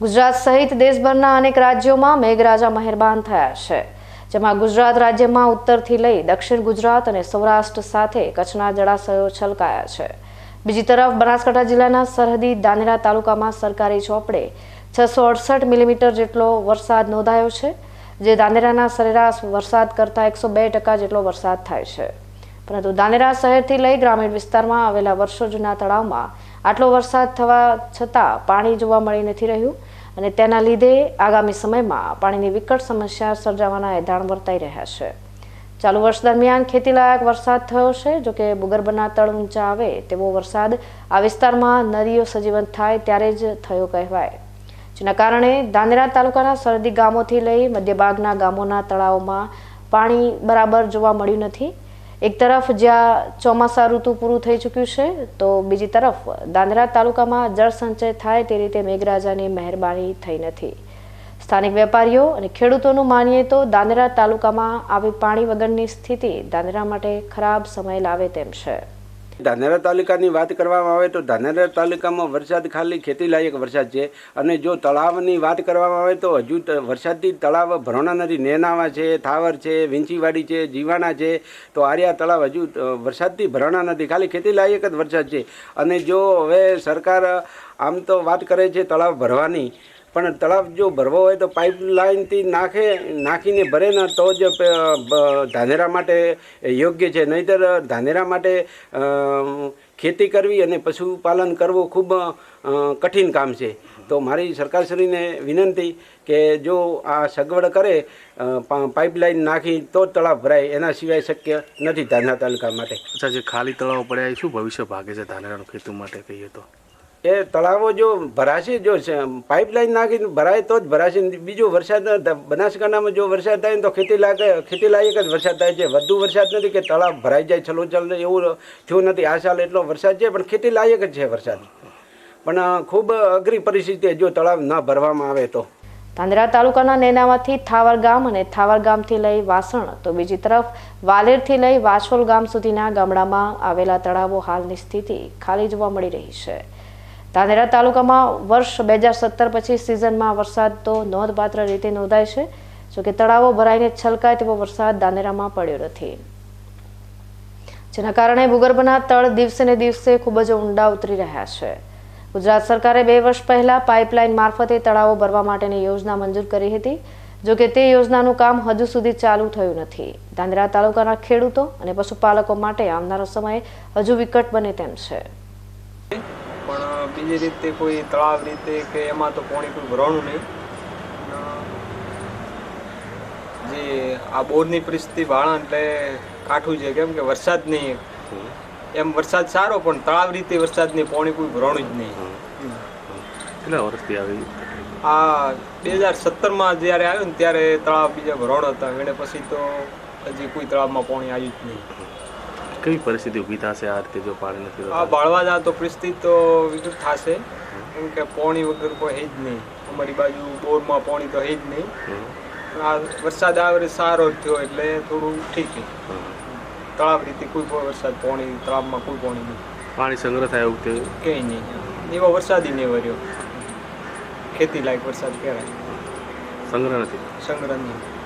ગુજરાત સહિત દેશભરના અનેક રાજ્યોમાં મેઘરાજા મહેરબાન થયા છે. જેમાં ગુજરાત રાજ્યમાં ઉત્તરથી લઈ દક્ષિણ ગુજરાત અને સૌરાષ્ટ્ર સાથે કચ્છના જળાશયો છલકાયા છે. બીજી તરફ બનાસકાંઠા જિલ્લાના સરહદી દાનેરા તાલુકામાં સરકારી ચોપડે છસો અડસઠ મિલીમીટર જેટલો વરસાદ નોંધાયો છે, જે દાનેરાના સરેરાશ વરસાદ કરતાં એકસો બે ટકા જેટલો વરસાદ થાય છે. પરંતુ દાનેરા શહેરથી લઈ ગ્રામીણ વિસ્તારમાં આવેલા વર્ષો જૂના તળાવમાં આટલો વરસાદ થવા છતાં પાણી જોવા મળી નથી રહ્યું અને તેના લીધે આગામી સમયમાં પાણીની વિકટ સમસ્યા સર્જાવાના એધાણ વર્તાઈ રહ્યા છે. ચાલુ વર્ષ દરમિયાન ખેતીલાયક વરસાદ થયો છે. જોકે ભૂગર્ભના તળ ઊંચા આવે તેવો વરસાદ આ વિસ્તારમાં નદીઓ સજીવન થાય ત્યારે જ થયો કહેવાય. જેના કારણે ધાનેરા તાલુકાના સરહદી ગામોથી લઈ મધ્યભાગના ગામોના તળાવોમાં પાણી બરાબર જોવા મળ્યું નથી. એક તરફ જ્યાં ચોમાસા ઋતુ પૂરું થઈ ચૂક્યું છે, તો બીજી તરફ દાંદરા તાલુકામાં જળ સંચય થાય તે રીતે મેઘરાજાની મહેરબાની થઈ નથી. સ્થાનિક વેપારીઓ અને ખેડૂતોનું માનીએ તો દાંદરા તાલુકામાં આવી પાણી વગરની સ્થિતિ દાંદરા માટે ખરાબ સમય લાવે તેમ છે. ધાનેરા તાલુકાની વાત કરવામાં આવે તો ધાનેરા તાલુકામાં વરસાદ ખાલી ખેતી લાયક વરસાદ છે. અને જો તળાવની વાત કરવામાં આવે તો હજુ વરસાદથી તળાવ ભરોણા નદી, નેનાવા છે, થાવર છે વિંચીવાડી છે, જીવાણા છે. તો આર્યા તળાવ હજુ વરસાદથી ભરોણા નથી ખાલી ખેતી લાયક જ વરસાદ છે. અને જો હવે સરકાર આમ તો વાત કરે છે તળાવ ભરવાની પણ તળાવ જો ભરવો હોય તો પાઇપલાઇનથી નાખે, નાખીને ભરે ને તો જ ધાનેરા માટે યોગ્ય છે. નહીંતર ધાનેરા માટે ખેતી કરવી અને પશુપાલન કરવું ખૂબ કઠિન કામ છે. તો મારી સરકારશ્રીને વિનંતી કે જો આ સગવડ કરે પાઇપલાઇન નાખી તો તળાવ ભરાય. એના સિવાય શક્ય નથી ધાનેરા તાલુકા માટે. અચ્છા, જે ખાલી તળાવ પડ્યા શું ભવિષ્ય ભાગે છે ધાનેરાનું ખેતી માટે કહીએ તો? એ તળાવો જો ભરાશે, જો પાઇપલાઇન નાખીને ભરાય તો જ ભરાશે. બીજો વરસાદ, બનાસકાંઠામાં જો વરસાદ થાય તો ખેતી લાયક ખેતી લાયક જ વરસાદ થાય છે. વધુ વરસાદ નથી કે તળાવ ભરાઈ જાય, છલોછલ એવું થયું નથી. આ સાલ એટલો વરસાદ છે, પણ ખેતી લાયક જ છે વરસાદ. પણ ખૂબ અઘરી પરિસ્થિતિ જો તળાવ ન ભરવામાં આવે તો. ધાંધ્રા તાલુકાના નેનામાંથી થાવર ગામ અને થાવર ગામથી લઈ વાસણ તો બીજી તરફ વાલેરથી લઈ વાછોલ ગામ સુધીના ગામડામાં આવેલા તળાવો હાલની સ્થિતિ ખાલી જોવા મળી રહી છે. ધાનેરા તાલુકામાં વર્ષ બે હજાર સત્તર પછી સિઝનમાં વરસાદ તો નોંધપાત્ર રીતે નોંધાય છે. જોકે તળાવો ભરાઈને છલકાય તેવો વરસાદ ધાનેરામાં પડ્યો નથી. જેના કારણે ભૂગર્ભના તળ દિવસે ને દિવસે ખૂબ જ ઊંડા ઉતરી રહ્યા છે. ગુજરાત સરકારે બે વર્ષ પહેલા પાઇપલાઇન મારફતે તળાવો ભરવા માટેની યોજના મંજૂર કરી હતી. જોકે તે યોજનાનું કામ હજુ સુધી ચાલુ થયું નથી. ધાંધ્રા તાલુકાના ખેડૂતો અને પશુપાલકો માટે આવનારો સમય હજુ વિકટ બને તેમ છે. બીજી રીતે કોઈ તળાવ રીતે કે એમાં તો પાણી કોઈ ભરવાનું નહીં. જે આ બોરની પરિસ્થિતિ ભાણા એટલે કાઠું છે કેમ કે વરસાદ નહીં. એમ વરસાદ સારો પણ તળાવ રીતે વરસાદ નહીં પાણી કોઈ ભરવાનું જ નહીં. કેટલા વર્ષથી આવી? આ બે હજાર સત્તરમાં જ્યારે આવ્યું ને ત્યારે તળાવ બીજા ભરવાનો હતા. એને પછી તો હજી કોઈ તળાવમાં પાણી આવ્યું જ નહીં. કેવી પરિસ્થિતિ ઊભી થશે આ રીતે જો પાણી નથી આ? બાળવા જાય તો પરિસ્થિતિ તો વિકૃત થશે. કેમ કે પાણી વગર કોઈ હે જ નહીં. અમારી બાજુ બોરમાં પાણી તો હે જ નહીં. આ વરસાદ આવે સારો થયો એટલે થોડું ઠીક છે. તળાવ રીતે કોઈ પણ વરસાદ પાણી તળાવમાં કોઈ પાણી નહીં. પાણી સંગ્રહ થાય એવું થયું? કંઈ નહીં. એવો વરસાદી નહીં વર્યો. ખેતી લાયક વરસાદ કહેવાય. સંગ્રહ નથી? સંગ્રહ નહીં.